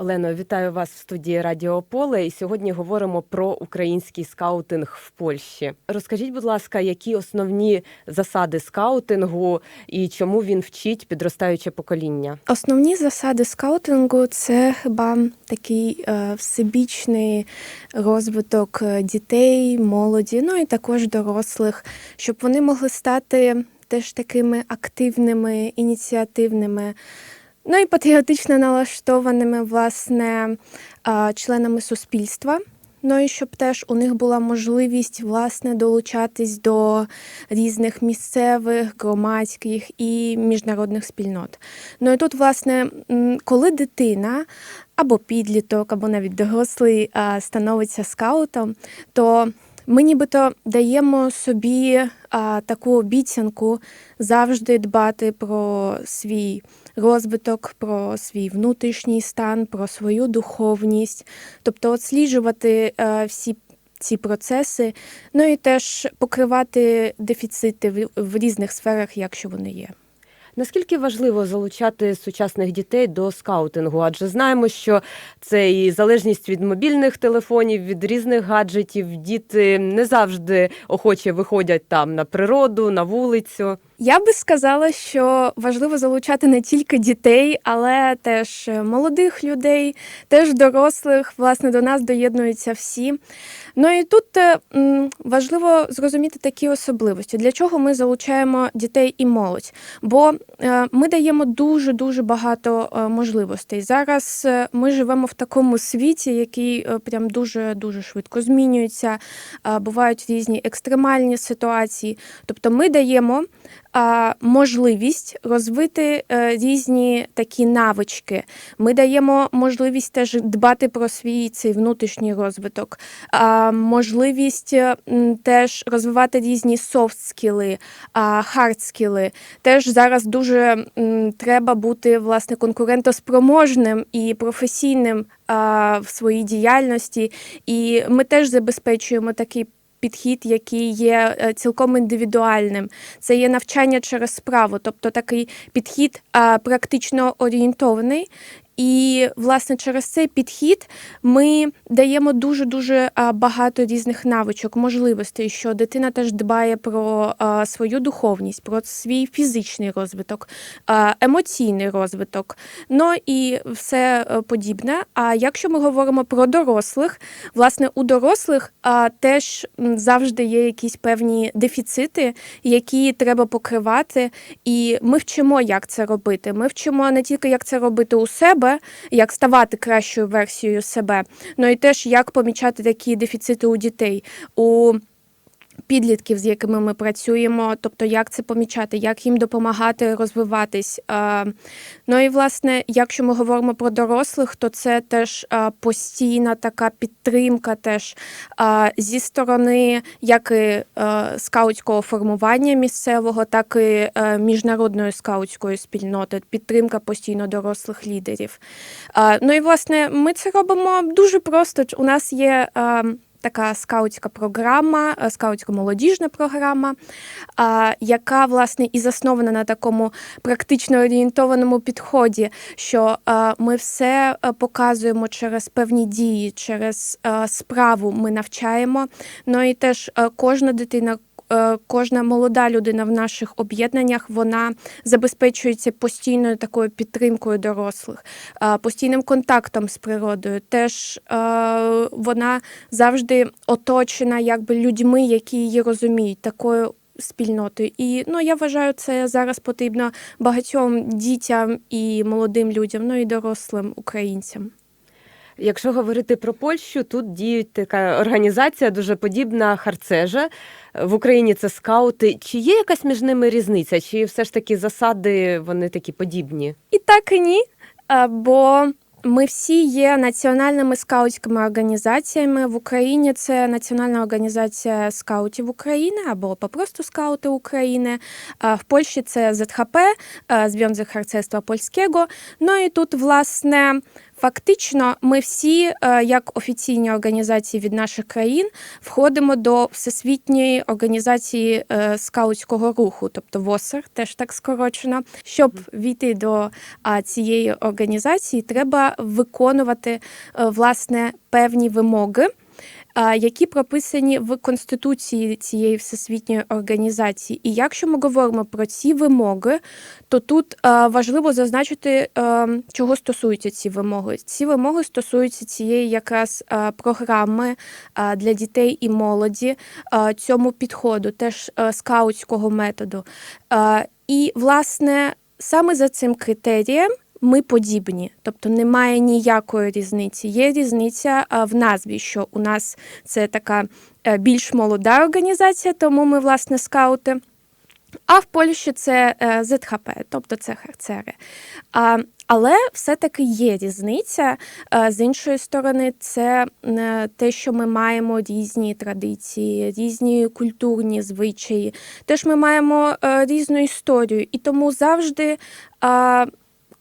Олено, вітаю вас в студії Радіо Поле. І сьогодні говоримо про український скаутинг в Польщі. Розкажіть, будь ласка, які основні засади скаутингу і чому він вчить підростаюче покоління? Основні засади скаутингу це хіба такий е, всебічний розвиток е, дітей, молоді, ну і також дорослих, щоб вони могли стати теж такими активними, ініціативними. Ну і патріотично налаштованими власне членами суспільства. Ну і щоб теж у них була можливість власне долучатись до різних місцевих, громадських і міжнародних спільнот. Ну і тут, власне, коли дитина або підліток, або навіть дорослий становиться скаутом, то ми нібито даємо собі таку обіцянку завжди дбати про свій розвиток, про свій внутрішній стан, про свою духовність, тобто отсліджувати е, всі ці процеси, ну і теж покривати дефіцити в, різних сферах, якщо вони є. Наскільки важливо залучати сучасних дітей до скаутингу? Адже знаємо, що це і залежність від мобільних телефонів, від різних гаджетів. Діти не завжди охоче виходять там на природу, на вулицю. Я би сказала, що важливо залучати не тільки дітей, але теж молодих людей, теж дорослих. Власне, до нас доєднуються всі. Ну і тут е, важливо зрозуміти такі особливості, для чого ми залучаємо дітей і молодь. Бо е, ми даємо дуже дуже багато е, можливостей. Зараз ми живемо в такому світі, який прям дуже дуже швидко змінюється. Бувають різні екстремальні ситуації. Тобто, ми даємо можливість розвити е, різні такі навички. Ми даємо можливість теж дбати про свій цей внутрішній розвиток, можливість е, теж розвивати різні софт-скіли, хард-скіли. Теж зараз дуже треба бути власне конкурентоспроможним і професійним в своїй діяльності. І ми теж забезпечуємо такий. Підхід, який є е, цілком індивідуальним, це є навчання через справу, тобто такий підхід практично орієнтований. І власне через цей підхід ми даємо дуже дуже багато різних навичок, можливостей, що дитина теж дбає про свою духовність, про свій фізичний розвиток, емоційний розвиток, ну і все е, подібне. А якщо ми говоримо про дорослих, власне у дорослих теж завжди є якісь певні дефіцити, які треба покривати. І ми вчимо, як це робити. Ми вчимо не тільки як це робити у себе, як ставати кращою версією себе, Ну і теж як помічати такі дефіцити у дітей. у Підлітків, з якими ми працюємо, тобто як це помічати, як їм допомагати розвиватись. Ну і власне, якщо ми говоримо про дорослих, то це теж постійна така підтримка, теж зі сторони як і скаутського формування місцевого, так і міжнародної скаутської спільноти, підтримка постійно дорослих лідерів. Ну і власне, ми це робимо дуже просто. У нас є. Така скаутська програма, е, скаутська молодіжна програма, яка власне і заснована на такому практично орієнтованому підході, що ми все е, показуємо через певні дії, через е, справу ми навчаємо. Ну і теж е, кожна дитина. Е, Кожна молода людина в наших об'єднаннях вона забезпечується постійною такою підтримкою дорослих, е, постійним контактом з природою. Теж е, вона завжди оточена якби людьми, які її розуміють, такою спільнотою. І ну я вважаю, це зараз потрібно багатьом дітям і молодим людям, ну і дорослим українцям. Якщо говорити про Польщу, тут діє така організація дуже подібна Харцежа. В Україні це скаути. Чи є якась між ними різниця? Чи все ж таки засади вони такі подібні? І так і ні. Бо ми всі є національними скаутськими організаціями. В Україні це Національна організація скаутів України або попросту скаути України. В Польщі це ЗХП, Związek Harcerstwa Polskiego. Ну і тут, власне, Фактично, ми всі, е, як офіційні організації від наших країн, входимо до Всесвітньої організації е, скаутського руху, тобто ВОСР, теж так скорочено. Щоб війти до цієї організації, треба виконувати е, власне певні вимоги. Які прописані в конституції цієї всесвітньої організації, і якщо ми говоримо про ці вимоги, то тут важливо зазначити, чого стосуються ці вимоги. Ці вимоги стосуються цієї якраз програми для дітей і молоді, цьому підходу, теж скаутського методу. І, власне, саме за цим критерієм. Ми подібні, тобто немає ніякої різниці. Є різниця е, в назві, що у нас це така е, більш молода організація, тому ми, власне, скаути. А в Польщі це е, ЗХП, тобто це харцери. Але все-таки є різниця. З іншої сторони, це те, що ми маємо різні традиції, різні культурні звичаї. Теж ми маємо різну історію. І тому завжди.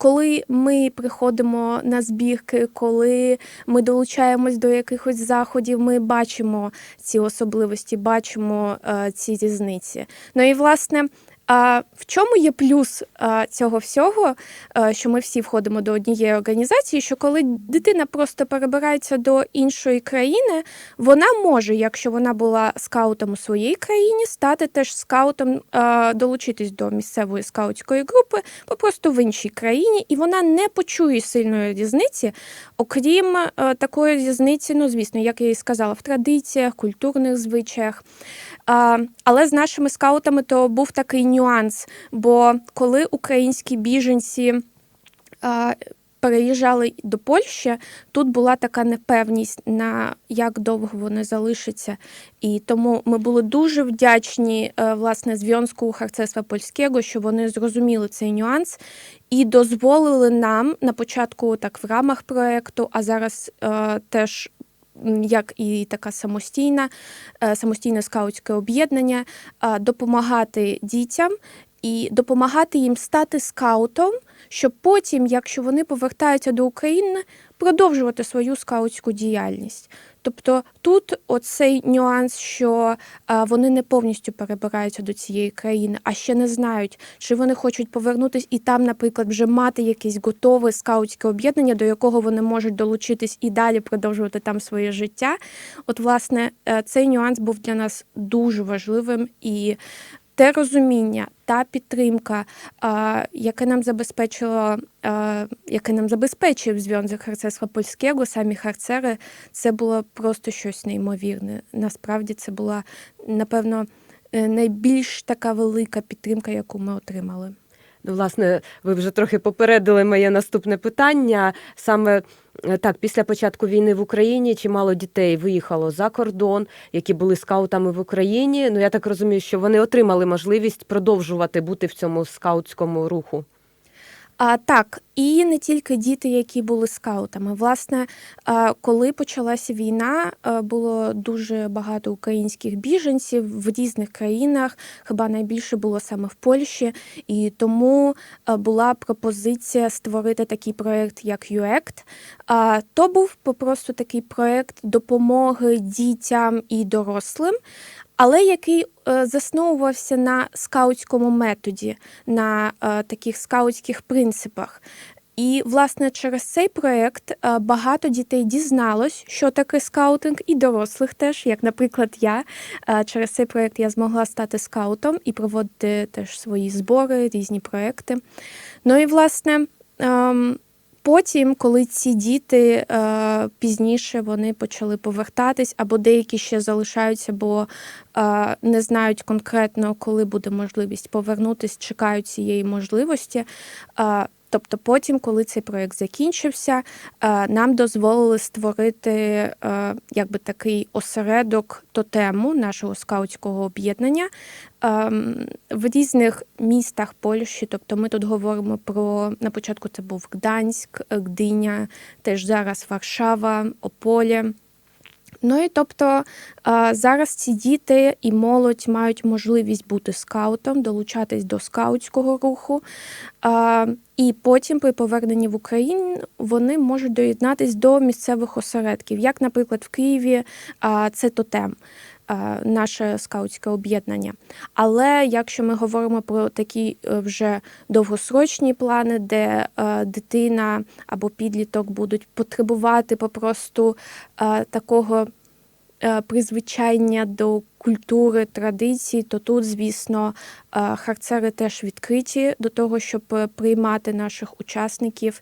Коли ми приходимо на збірки, коли ми долучаємось до якихось заходів, ми бачимо ці особливості, бачимо е, ці різниці. Ну і власне, а в чому є плюс цього всього, а, що ми всі входимо до однієї організації? Що коли дитина просто перебирається до іншої країни, вона може, якщо вона була скаутом у своїй країні, стати теж скаутом, а, долучитись до місцевої скаутської групи, попросту в іншій країні, і вона не почує сильної різниці, окрім а, такої різниці, ну звісно, як я і сказала, в традиціях, культурних звичаях. Але з нашими скаутами то був такий нюанс. Бо коли українські біженці переїжджали до Польщі, тут була така непевність на як довго вони залишаться. І тому ми були дуже вдячні е, власне Зв'язку Харцерства Польського, що вони зрозуміли цей нюанс і дозволили нам на початку так в рамах проекту, а зараз е, теж як і така самостійна, е, самостійне скаутське об'єднання, е, допомагати дітям і допомагати їм стати скаутом, щоб потім, якщо вони повертаються до України, продовжувати свою скаутську діяльність. Тобто тут оцей нюанс, що а, вони не повністю перебираються до цієї країни, а ще не знають, чи вони хочуть повернутись і там, наприклад, вже мати якесь готове скаутське об'єднання, до якого вони можуть долучитись і далі продовжувати там своє життя. От, власне, е, цей нюанс був для нас дуже важливим і. Те розуміння, та підтримка, яке нам забезпечило, яке нам забезпечив зв'язок харцерства польського, самі харцери, це було просто щось неймовірне. Насправді це була, напевно, е, найбільш така велика підтримка, яку ми отримали. Ну, власне, ви вже трохи попередили моє наступне питання. Саме е, так, після початку війни в Україні чимало дітей виїхало за кордон, які були скаутами в Україні. Ну я так розумію, що вони отримали можливість продовжувати бути в цьому скаутському руху. А так, і не тільки діти, які були скаутами. Власне, коли почалася війна, було дуже багато українських біженців в різних країнах. Хіба найбільше було саме в Польщі, і тому була пропозиція створити такий проект, як. А то був попросту такий проект допомоги дітям і дорослим. Але який е, засновувався на скаутському методі, на е, таких скаутських принципах. І, власне, через цей проєкт е, багато дітей дізналось, що таке скаутинг, і дорослих теж, як, наприклад, я. Через цей проєкт я змогла стати скаутом і проводити теж свої збори, різні проєкти. Ну і, власне, ем, Потім, коли ці діти е, пізніше вони почали повертатись, або деякі ще залишаються, бо е, не знають конкретно, коли буде можливість повернутись, чекають цієї можливості. Е, Тобто, потім, коли цей проєкт закінчився, е, нам дозволили створити е, якби такий осередок тотему нашого скаутського об'єднання ем, в різних містах Польщі. Тобто, ми тут говоримо про на початку це був Гданськ, Гдиня, теж зараз Варшава, Ополе. Ну і тобто зараз ці діти і молодь мають можливість бути скаутом, долучатись до скаутського руху. І потім, при поверненні в Україну, вони можуть доєднатись до місцевих осередків, як, наприклад, в Києві це тотем. А, Наше скаутське об'єднання. Але якщо ми говоримо про такі е, вже довгосрочні плани, де е, дитина або підліток будуть потребувати попросту е, такого е, призвичання до культури, традицій, то тут, звісно, е, харцери теж відкриті до того, щоб е, приймати наших учасників.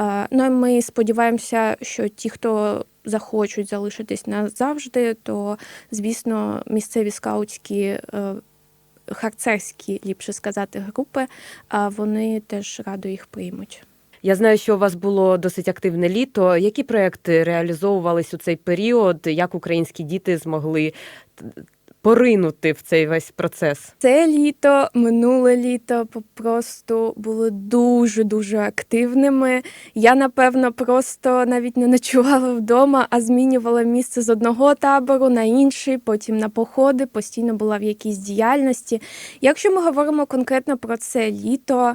Е, Ну ми сподіваємося, що ті, хто захочуть залишитись назавжди, то звісно, місцеві скаутські. е, Харцерські, ліпше сказати, групи, а вони теж радо їх приймуть. Я знаю, що у вас було досить активне літо. Які проекти реалізовувались у цей період? Як українські діти змогли поринути в цей весь процес? Це літо, минуле літо просто були дуже дуже активними. Я напевно просто навіть не ночувала вдома, а змінювала місце з одного табору на інший, потім на походи, постійно була в якійсь діяльності. Якщо ми говоримо конкретно про це літо,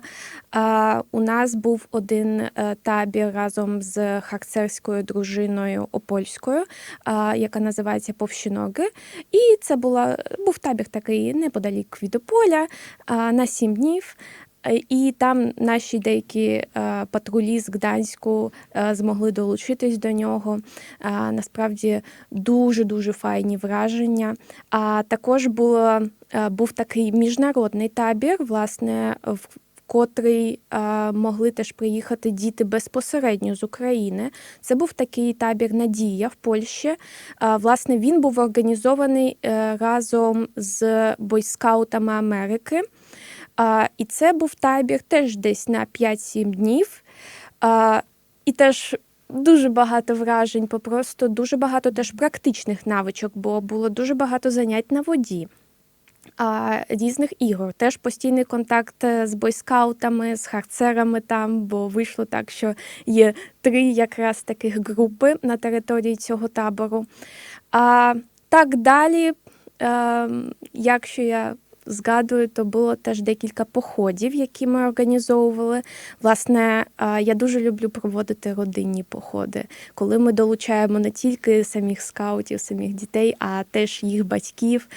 у нас був один е, табір разом з харцерською дружиною Опольською, яка називається Повщиноги. І це була, був табір такий неподалік від Ополя на сім днів. Е, І там наші деякі е, патрулі з Гданську е, змогли долучитись до нього. Насправді дуже дуже файні враження. А також було, був такий міжнародний табір, власне, в котрий е, могли теж приїхати діти безпосередньо з України. Це був такий табір Надія в Польщі. Е, Власне, він був організований е, разом з бойскаутами Америки. А, І це був табір теж десь на 5-7 днів. А, І теж дуже багато вражень, попросту дуже багато теж практичних навичок, бо було дуже багато занять на воді. Різних ігор. Теж постійний контакт е, з бойскаутами, з харцерами там, бо вийшло так, що є три якраз таких групи на території цього табору. А так далі, е, якщо я згадую, то було теж декілька походів, які ми організовували. Власне, я дуже люблю проводити родинні походи, коли ми долучаємо не тільки самих скаутів, самих дітей, а теж їх батьків,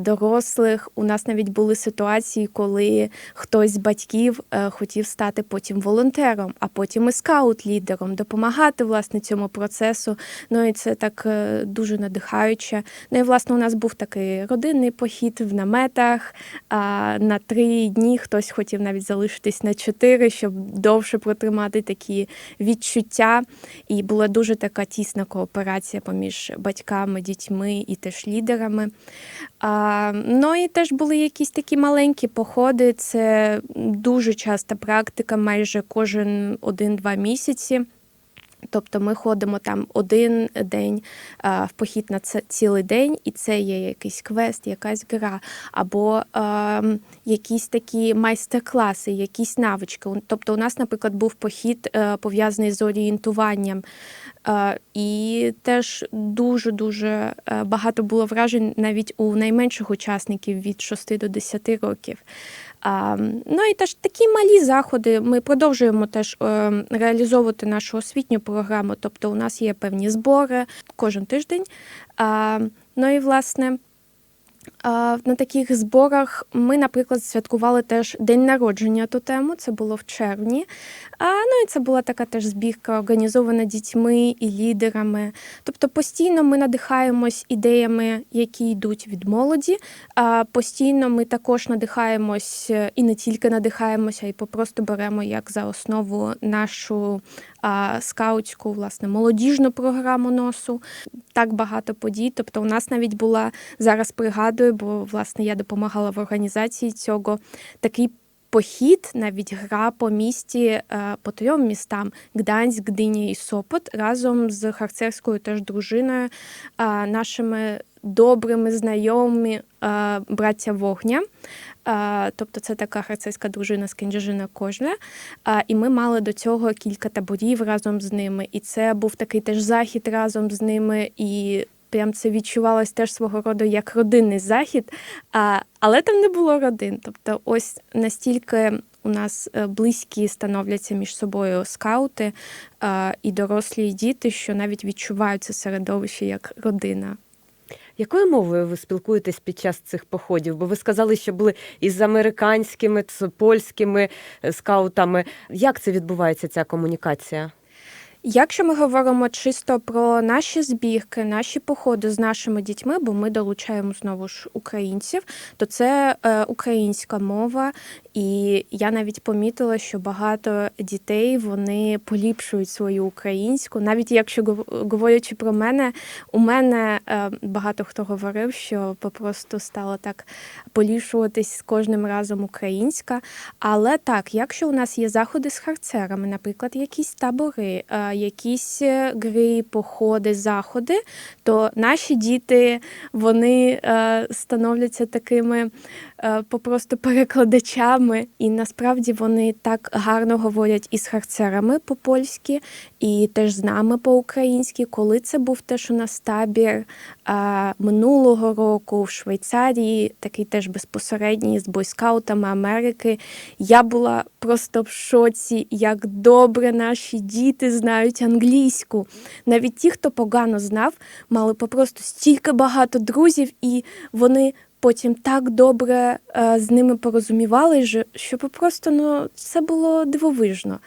дорослих. У нас навіть були ситуації, коли хтось з батьків е, хотів стати потім волонтером, а потім і скаут-лідером, допомагати власне цьому процесу. Ну і це так е, дуже надихаюче. Ну і власне у нас був такий родинний похід в наметах. А на три дні хтось хотів навіть залишитись на чотири, щоб довше протримати такі відчуття. І була дуже така тісна кооперація поміж батьками, дітьми і теж лідерами. Ну і теж були якісь такі маленькі походи. Це дуже часта практика, майже кожен один-два місяці. Тобто ми ходимо там один день а, в похід на цілий день, і це є якийсь квест, якась гра, або а, якісь такі майстер-класи, якісь навички. Тобто, у нас, наприклад, був похід е, пов'язаний з орієнтуванням. Е, І теж дуже дуже багато було вражень навіть у найменших учасників від 6 до 10 років. Ну і теж такі малі заходи. Ми продовжуємо теж е, реалізовувати нашу освітню програму. Тобто, у нас є певні збори кожен тиждень. Ну і власне. На таких зборах ми, наприклад, святкували теж день народження ту тему. Це було в червні. Ну і це була така теж збірка, організована дітьми і лідерами. Тобто постійно ми надихаємось ідеями, які йдуть від молоді. А постійно ми також надихаємось і не тільки надихаємося, а й попросту беремо як за основу нашу скаутську, власне, молодіжну програму носу. Так багато подій. Тобто, у нас навіть була зараз пригадую, бо власне я допомагала в організації цього такий. Похід, навіть гра по місті, е, по трьом містам Гданськ, Гдиня і Сопот разом з харцерською теж дружиною, е, нашими добрими знайомими е, браття Вогня. Тобто це така харцерська дружина з Кенджижина Кожля. Е, І ми мали до цього кілька таборів разом з ними. І це був такий теж захід разом з ними. І прям це відчувалось теж свого роду як родинний захід, а, але там не було родин. Тобто, ось настільки у нас е, близькі становляться між собою скаути а, і дорослі і діти, що навіть відчувають це середовище як родина. Якою мовою ви спілкуєтесь під час цих походів? Бо ви сказали, що були із американськими, з польськими е, скаутами. Як це відбувається, ця комунікація? Якщо ми говоримо чисто про наші збірки, наші походи з нашими дітьми, бо ми долучаємо знову ж українців, то це е, українська мова, і я навіть помітила, що багато дітей вони поліпшують свою українську. Навіть якщо говорячи про мене, у мене е, багато хто говорив, що попросту стало так поліпшуватись з кожним разом українська. Але так, якщо у нас є заходи з харцерами, наприклад, якісь табори, е, якісь е, гри, походи, заходи, то наші діти вони е, становляться такими попросту перекладачами, і насправді вони так гарно говорять із харцерами по-польськи, і теж з нами по-українськи. Коли це був теж у нас табір а, минулого року в Швейцарії, такий теж безпосередній з бойскаутами Америки. Я була просто в шоці, як добре наші діти знають англійську. Навіть ті, хто погано знав, мали попросту стільки багато друзів, і вони потім так добре е, з ними порозумівали, що- попросту ну, це було дивовижно.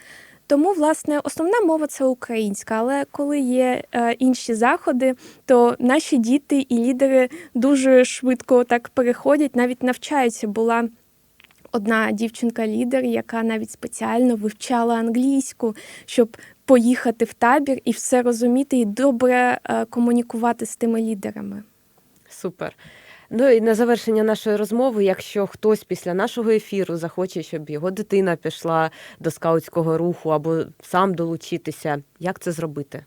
Тому, власне, основна мова це українська, але коли є е, інші заходи, то наші діти і лідери дуже швидко так переходять, навіть навчаються. Була одна дівчинка-лідер, яка навіть спеціально вивчала англійську, щоб поїхати в табір і все розуміти, і добре е, комунікувати з тими лідерами. Супер. Ну і на завершення нашої розмови, якщо хтось після нашого ефіру захоче, щоб його дитина пішла до скаутського руху або сам долучитися, як це зробити?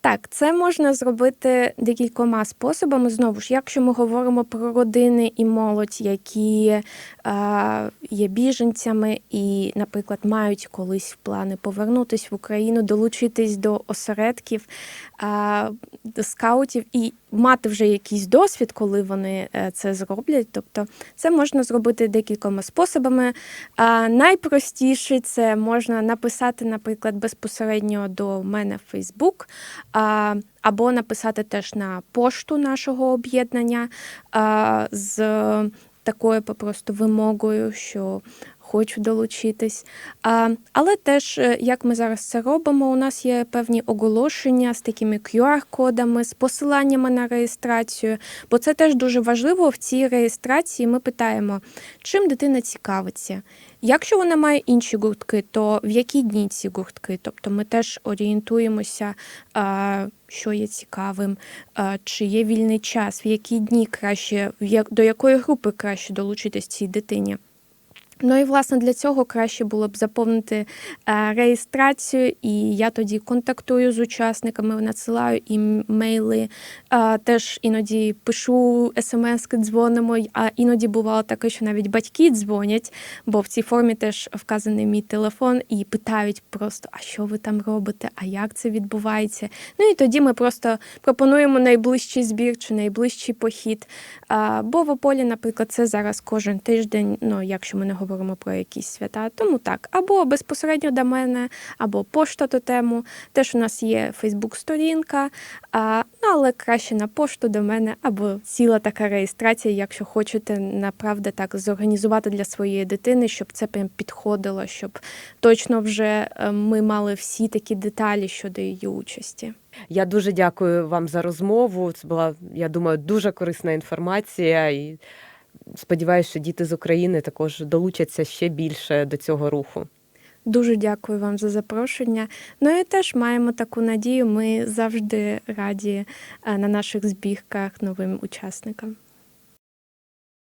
Так, це можна зробити декількома способами. Знову ж, якщо ми говоримо про родини і молодь, які е, є біженцями і, наприклад, мають колись в плани повернутися в Україну, долучитись до осередків, е, до скаутів і мати вже якийсь досвід, коли вони е, це зроблять. Тобто, це можна зробити декількома способами. А найпростіше це можна написати, наприклад, безпосередньо до мене в Фейсбук, або написати теж на пошту нашого об'єднання з такою попросту вимогою, що хочу долучитись. Але теж, е, як ми зараз це робимо, у нас є певні оголошення з такими QR-кодами, з посиланнями на реєстрацію, бо це теж дуже важливо в цій реєстрації. Ми питаємо, чим дитина цікавиться. Якщо вона має інші гуртки, то в які дні ці гуртки? Тобто ми теж орієнтуємося, що є цікавим, чи є вільний час, в які дні краще, до якої групи краще долучитись цій дитині. Ну і власне для цього краще було б заповнити е, реєстрацію, і я тоді контактую з учасниками, надсилаю їм мейли, е, теж іноді пишу смс, дзвонимо. А іноді бувало таке, що навіть батьки дзвонять, бо в цій формі теж вказаний мій телефон, і питають просто, а що ви там робите, а як це відбувається. Ну і тоді ми просто пропонуємо найближчий збір чи найближчий похід. А, Бо в Ополі, наприклад, це зараз кожен тиждень, ну якщо ми не говоримо про якісь свята, тому так, або безпосередньо до мене, або пошта тотему. Теж у нас є Фейсбук-сторінка, ну, але краще на пошту до мене, або ціла така реєстрація, якщо хочете направда так зорганізувати для своєї дитини, щоб це прям підходило, щоб точно вже е, ми мали всі такі деталі щодо її участі. Я дуже дякую вам за розмову. Це була, я думаю, дуже корисна інформація. І сподіваюся, що діти з України також долучаться ще більше до цього руху. Дуже дякую вам за запрошення. Ну і теж маємо таку надію. Ми завжди раді е, на наших збігках новим учасникам.